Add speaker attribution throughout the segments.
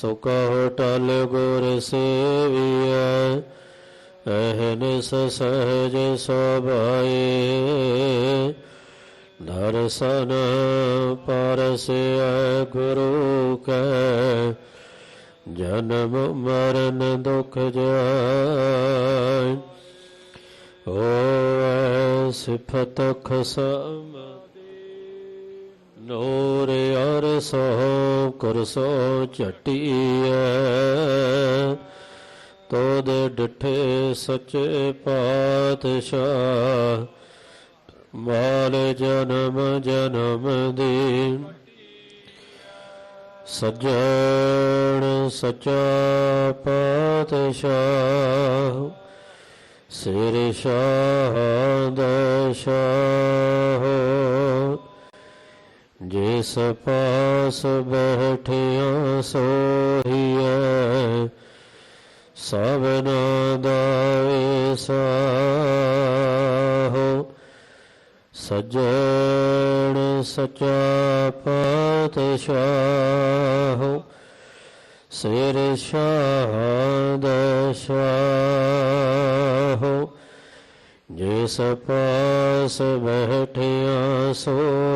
Speaker 1: ਸੋ ਕਹੋ ਟਲ ਗੁਰ ਸੇਵੀਐ ਅਹਨਿਸ ਸਹਜ ਸੁਭਾਏ। ਦਰਸ਼ਨ ਪਰਸਿਐ ਗੁਰੂ ਕੈ, ਜਨਮ ਮਰਨ ਦੁਖ ਜਾਇ ਓ ਸਿਫਤ ਖਸਮ ਨੂਰ ਅਰ ਸੋ ਕਰਸੋ ਝਟੀਐ। ਤੋਦ ਡਿਠੇ ਸੱਚੇ ਪਾਤਸ਼ਾਹ, ਮਾਲ ਜਨਮ ਜਨਮ ਦੀ। ਸਜਣ ਸਚਾ ਪਾਤਸ਼ਾਹ, ਸਿਰ ਸ਼ਾਹ ਦਸ਼ਾਹ ਜਿਸ ਪਾਸ ਬੈਠਿਆ ਸੋਹੀਐ ਸਭਨਾ ਦਾ ਏਸਾਹੋ ਸਜਣ ਸਚਾ ਪਾਤਸ਼ਾਹ, ਸਿਰ ਸ਼ਾਹ ਜਿਸ ਪਾਸ ਬੈਠਿਆ ਸੋ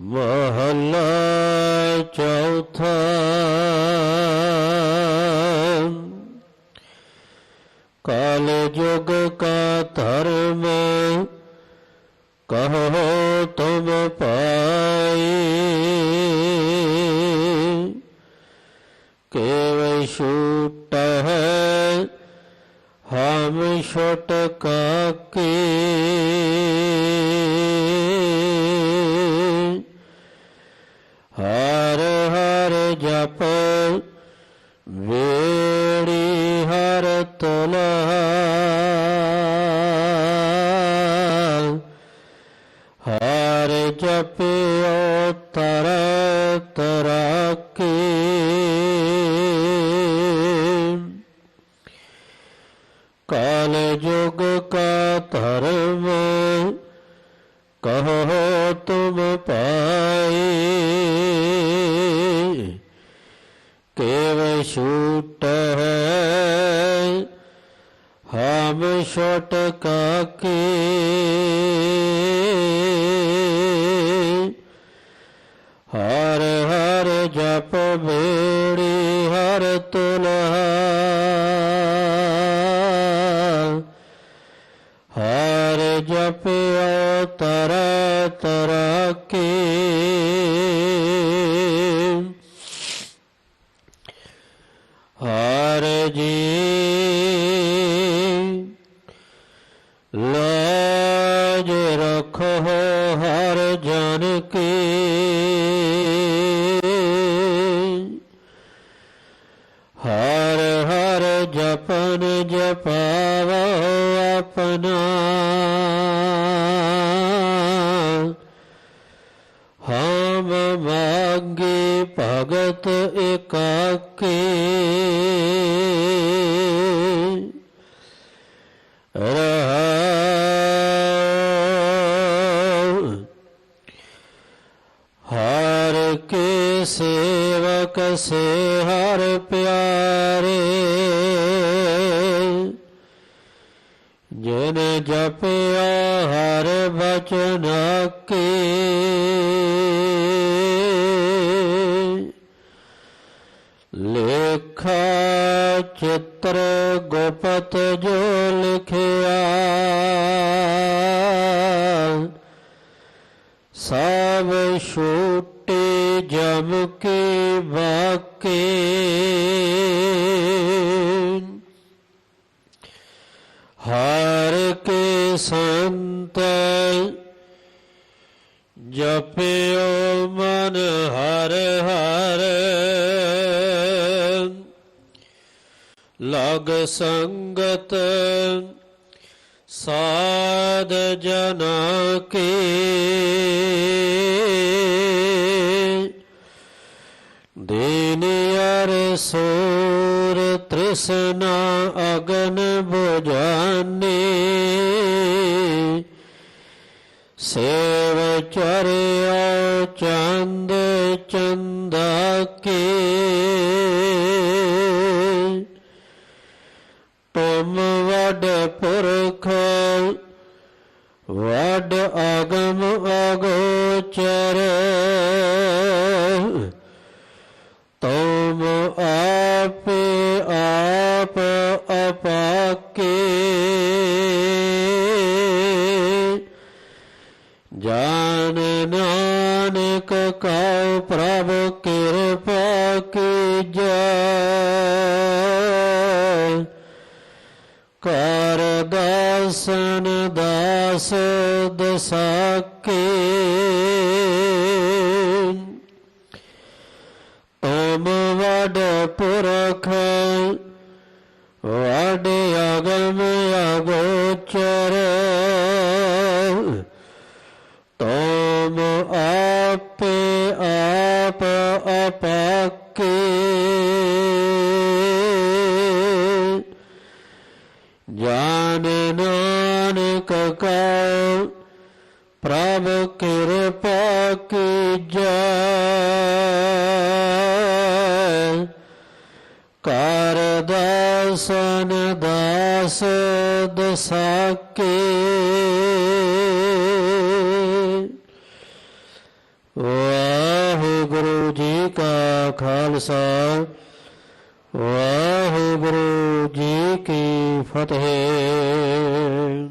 Speaker 1: ਮਹੱਲਾ ਚੌਥਾ ਕਾਲ ਜੁਗ ਕਾ ਧਰਮ ਕਹੋ ਤੁਮ ਪਾਈ ਕੇਵ ਛੂਟ ਹੈ ਹਮ ਛੋਟ ਕਾਕੇ ਹਰ ਹਰ ਜਪਿਓ ਤਰ ਤਰਾਕੇ। ਕਾਲ ਜੁਗ ਕਾ ਧਰਮ ਕਹੋ ਤੁਮ ਪਾਏ ਕੇਵ ਛੂਟ ਛੋਟ ਕਾਕੇ। ਹਰ ਹਰ ਜਪ ਬੇੜੀ, ਹਰ ਤੁਲਹਾ ਹਰ। ਜਪਿਓ ਤਰ ਤਰ ਕੇ। ਹਰ ਜੀ ਭਗਤ ਇਕਾਕੇ ਹਰ ਕੇ ਸੇਵਕ ਸੇ ਹਰ ਪਿਆਰੇ। ਜਿਨ ਜਪਿਆ ਹਰ ਬਚਨ ਕੇ ਲੇਖਾ ਚਿੱਤਰ ਗੁਪਤ ਜੋ ਲਿਖਿਆ ਸਭ ਛੋਟੇ ਜਮ ਕੇ ਵਾਕੇ ਹਰ ਕੇ ਸੰਤ ਜਪਿਓ ਲਗ ਸੰਗਤ ਸਾਧ ਜਨਾ ਕੇ। ਦੀਨ ਅਰ ਤ੍ਰਿਸ਼ਨਾ ਅਗਨ 부ਜਾਨੇ ਸੇਵ ਚਰਿਆ ਚੰਦ ਜਾਨ ਨਾਨਕ ਕਉ ਪ੍ਰਭ ਕਿਰਪਾ ਕੀਜੈ ਕਰ ਦਾਸਨ ਦਾਸ ਦਸਾਕੇ ਤੁਮ ਵਡ ਪੁਰਖ ਵਡ ਅਗਮ ਅਗੋਚਰ। ਜਾਨ ਨਾਨਕ ਕਉ ਪ੍ਰਭ ਕਿਰਪਾ ਕੀਜੈ। ਕਰ ਦਾਸਨ ਦਾਸ ਦਸਾਕੇ ਵਾਹਿਗੁਰੂ ਜੀ ਕਾ ਖਾਲਸਾ ਵਾਹਿਗੁਰੂ ਜੀ ਫਤਿਹ।